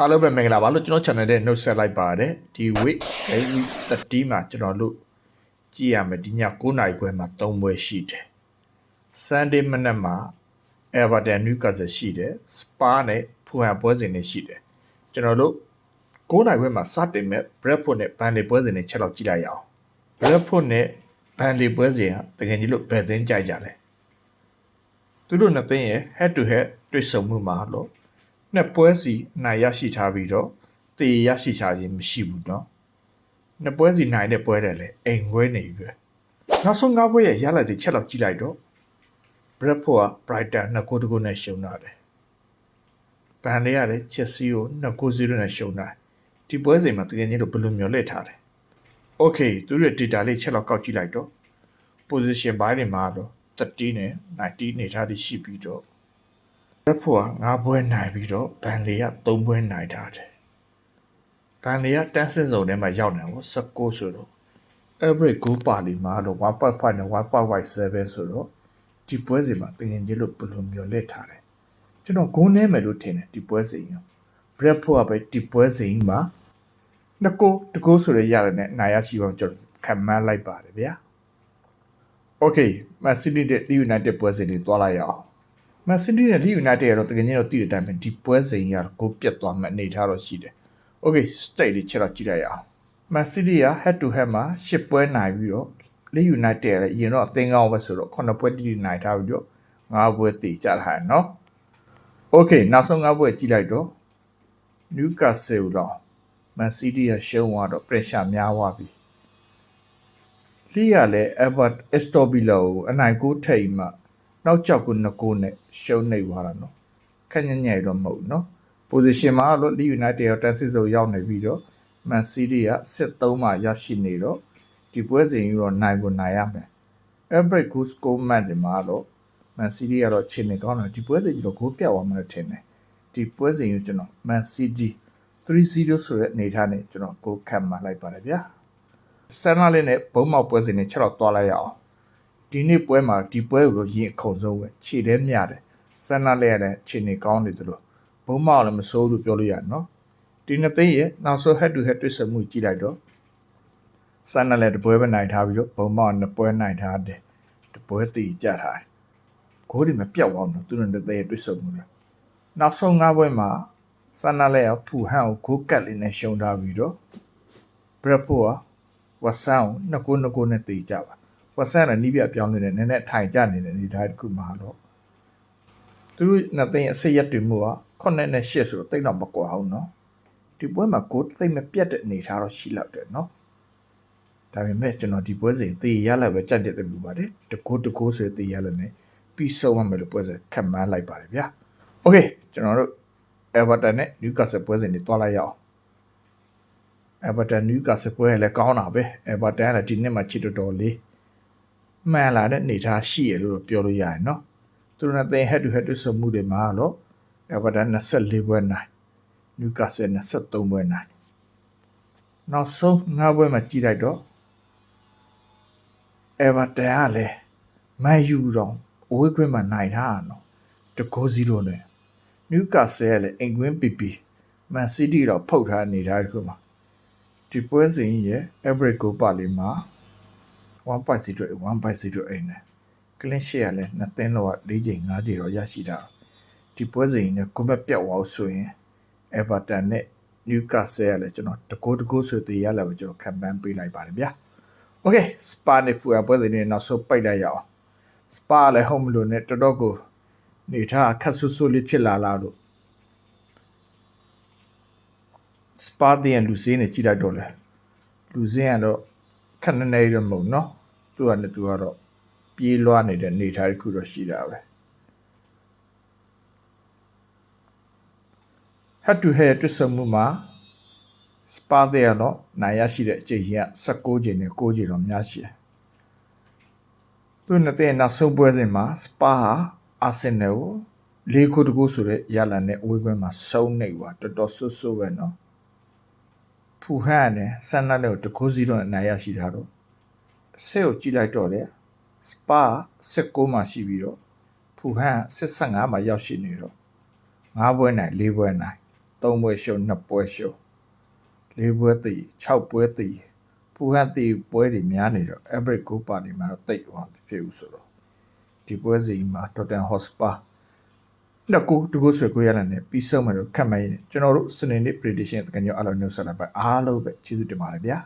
အားလုံးပဲမင်္ဂလာပါလို့ကျွန်တော် channel နဲ့နှုတ်ဆက်လိုက်ပါတယ်ဒီ week daily 30မှာကျွန်တော်တို့ကြည့်ရမယ်ဒီည9နာရီခွဲမှာ3ပွဲရှိတယ် Sunday မနက်မှာ Everton Newcastle ရှိတယ် Spa နဲ့ Fulham ပွဲစဉ်တွေရှိတယ်ကျွန်တော်တို့9နာရီခွဲမှာစတင်မဲ့ Brentford နဲ့ Burnley ပွဲစဉ်တွေချက်တော့ကြည့်လိုက်ရအောင် Brentford နဲ့ Burnley ပွဲစဉ်ဟာတကယ်ကြီးလို့ဘယ်သင်းကြိုက်ကြလဲသူတို့နှစ်သင်းရဲ့ head to head တွေ့ဆုံမှုမှာလို့ နှစ်ပွဲစီအနိုင်ရရှိထားပြီးတော့တည်ရရှိထားခြင်းမရှိဘူးเนาะနှစ်ပွဲစီနိုင်တဲ့ပွဲတယ်လေအိမ်ဝဲနေပြီပဲနောက်ဆုံး၅ပွဲရဲ့ရလဒ်တွေချက်တော့ကြည့်လိုက်တော့ Brentford က Brighton နှစ်ကိုတကိုနဲ့ရှုံးတာတယ်ဘန်လေးရတယ် Chelsea ကို2 0နဲ့ရှုံးတာဒီပွဲစဉ်မှာတကယ်ကြီးလို့ဘယ်လိုမျိုးလဲထားတယ် Okay သူတို့ရဲ့ data လေးချက်တော့ကောက်ကြည့်လိုက်တော့ position ဘိုင်းတွေမှာတော့30နဲ့90နေထားပြီးရှိပြီးတော့ ရက်ဖို့က9ပွဲနိုင်ပြီးတော့ဘန်လီက3ပွဲနိုင်ထားတယ်။ဘန်လီကတန်းစင်စုံထဲမှာရောက်နေတော့16ဆိုတော့ average goal ပါလီမှာတော့1.5နဲ့1.57ဆိုတော့ဒီပွဲစီမှာတင်ရင်ကြီးလို့ဘယ်လိုမျိုးလက်ထားတယ်။ကျွန်တော်ဂိုးနဲမယ်လို့ထင်တယ်ဒီပွဲစီရော။ Brentford ကပဲဒီပွဲစီမှာနှစ်ကိုတကိုးဆိုရရတယ်နဲ့နိုင်ရရှိအောင်ကျွန်တော်ခံမှန်းလိုက်ပါတယ်ဗျာ။ Okay, Man City တဲ့ Leeds United ပွဲစီတွေတွားလိုက်ရအောင်။ မန်စီးတီးနဲ့လီယူနိုက်တက်ကတော့တကယ်ချင်းတော့တည်တဲ့အတိုင်းပဲဒီပွဲစဉ်ကြီးကတော့ကိုပြတ်သွားမှအနေထားတော့ရှိတယ်။ Okay state တွေချက်တော့ကြည့်လိုက်ရအောင်။မန်စီးတီးက head to head မှာ10ပွဲနိုင်ပြီးတော့လီယူနိုက်တက်လည်းအရင်တော့အသင်းကောင်းပဲဆိုတော့9ပွဲတည်နိုင်ထားပြီးတော့9ပွဲတည်ကြလာတယ်နော်။ Okay နောက်ဆုံး9ပွဲကြည့်လိုက်တော့ Newcastle တော့ Man City ကရှုံးသွားတော့ pressure များသွားပြီ။လီကလည်း Albert Estovilla ကိုအနိုင်ကိုထိမှ နောက်ကြောက်ကိုနှစ်ကိုနဲ့ရှုံးနေသွားတာနော်ခက်ညံ့ညံ့တော့မဟုတ်နော် position မှာတော့ Leeds United ရောတက်စစ်စုံရောက်နေပြီးတော့ Man City က73မှာရရှိနေတော့ဒီပွဲစဉ်ကြီးတော့နိုင်ကိုနိုင်ရမယ် average goal score man ဒီမှာတော့ Man City ကတော့ခြေနေကောင်းတယ်ဒီပွဲစဉ်ကြီးတော့ဂိုးပြတ်သွားမှလည်းထင်တယ်ဒီပွဲစဉ်ကြီးကျွန်တော် Man City 3-0ဆိုတဲ့အနေထားနဲ့ကျွန်တော်ကိုခံမှလိုက်ပါတယ်ဗျာဆန်လာလေးနဲ့ဘုံမောက်ပွဲစဉ်နဲ့ချက်တော့သွားလိုက်ရအောင် ဒီနေ့ပွဲမှာဒီပွဲကိုတော့ရင်အခုံဆုံးပဲခြေထဲမြတယ်ဆန်လာလေးရတဲ့ခြေနေကောင်းနေသလိုဘုံမောက်လည်းမစိုးလို့ပြောလို့ရနော်ဒီနှစ်သိန်းရဲ့နောက်ဆုံး head to head တွေ့ဆုံမှုကြည့်လိုက်တော့ဆန်လာလေးတပွဲပဲနိုင်ထားပြီးတော့ဘုံမောက်နှစ်ပွဲနိုင်ထားတယ်တပွဲတည်ကြထားတယ်ဂိုးတွေမပြတ်သွားဘူးသူတို့နှစ်သိန်းရဲ့တွေ့ဆုံမှုတွေနောက်ဆုံး၅ပွဲမှာဆန်နာလဲကဖူဟန်ကိုဂိုးကတ်လေးနဲ့ရှုံးထားပြီးတော့ဘရက်ဖို့ကဝဆန်ကိုနှစ်ကိုနှစ်ကိုနဲ့တေကြပါ ဝဆန်ကနီးပြပြောင်းနေတယ်နည်းနည်းထိုင်ကြနေတဲ့အနေထားတစ်ခုမှာတော့သူတို့နှစ်သိန်းအစိတ်ရက်တူမှုက9နဲ့10ဆိုတော့တိတ်တော့မကွာအောင်နော်ဒီပွဲမှာကိုသိမ့်မပြတ်တဲ့အနေထားတော့ရှိလောက်တယ်နော်ဒါပေမဲ့ကျွန်တော်ဒီပွဲစဉ်တေရလာပဲကြက်တဲ့တူပါတယ်တကိုးတကိုးဆိုတေရလာနေပြီးဆုံးရမယ်လို့ပွဲစဉ်ခက်မှန်းလိုက်ပါတယ်ဗျာโอเคကျွန်တော်တို့ Everton နဲ့ Newcastle ပွဲစဉ်တွေတွားလိုက်ရအောင် Everton Newcastle ပွဲလည်းကောင်းတာပဲ Everton ကလည်းဒီနှစ်မှာချစ်တော်တော်လေး မှန်လာတဲ့အနေထားရှိရလို့ပြောလို့ရတယ်နော်သူတို့နဲ့သင် head to head တွေ့ဆုံမှုတွေမှာတော့ Everton 24ပွဲနိုင် Newcastle 23ပွဲနိုင်နောက်ဆုံး5ပွဲမှာကြည့်လိုက်တော့ Everton ကလည်း Man U တော့အဝေးခွင့်မှာနိုင်ထားတာနော်တကိုး0နဲ့ Newcastle ကလည်းအင်ကွင်းပီပီ Man City တော့ဖုတ်ထားနေတာတခုမှာဒီပွဲစဉ်ရဲ့ average goal ပါလေးမှာ1.0 1.08နဲ့ clean sheet ကလည်းနှစ်သင်းလောက်၄ချိန်၅ချိန်တော့ရရှိတာဒီပွဲစဉ်နဲ့ကွန်ဘက်ပြတ်သွားဆိုရင် Everton နဲ့ Newcastle ကလည်းကျွန်တော်တကိုးတကိုးဆိုသေးရလာပဲကျွန်တော်ခံပန်းပေးလိုက်ပါတယ်ဗျာ Okay Spa နဲ့ဖူအပွဲစဉ်နဲ့နောက်ဆုံးပိတ်လိုက်ရအောင် Spa လည်း home လို့နဲ့တော်တော်ကိုနေထားခက်ဆူဆူလေးဖြစ်လာလားလို့စပါးတဲ့လူစင်းနေကြည့်လိုက်တော့လေလူစင်းကတော့ ခက်နေနေရမဟုတ်နော်သူကလည်းသူကတော့ပြေးလွှားနေတဲ့နေထားတစ်ခုတော့ရှိတာပဲ head to head တွေ့ဆုံမှုမှာစပါးတဲ့ကတော့နိုင်ရရှိတဲ့အချိန်ကြီးက16ချိန်နဲ့9ချိန်တော့များရှိတယ်သူနဲ့တဲ့နောက်ဆုံးပွဲစဉ်မှာစပါးဟာအာဆင်နယ်ကိုလေးခုတကူဆိုတဲ့ရလန်နဲ့အဝေးကွင်းမှာဆုံးနေပါတော်တော်ဆွတ်ဆွတ်ပဲเนาะ ဖူဟန်နဲ့ဆန်နာနဲ့တကူစီတော့နိုင်ရရှိတာတော့အဆစ်ကိုကြည့်လိုက်တော့လေစပါ16မှာရှိပြီးတော့ဖူဟန်15မှာရောက်ရှိနေတော့၅ပွဲနိုင်၄ပွဲနိုင်3ပွဲရှုံး2ပွဲရှုံး4ပွဲတည်6ပွဲတည်ဖူဟန်တည်ပွဲတွေများနေတော့ average goal ပါနေမှာတော့တိတ်ဟောဖြစ်ဘူးဆိုတော့ဒီပွဲစီမှာ Tottenham Hotspur နှစ်ကိုတကိုးဆွဲကိုရလာတယ်ပြီးဆုံးမယ်လို့ခက်မှန်းနေကျွန်တော်တို့စနေနေ့ prediction တကယ်ကြောင့်အားလုံးနှုတ်ဆက်လိုက်ပါအားလုံးပဲကျေးဇူးတင်ပါတယ်ဗျာ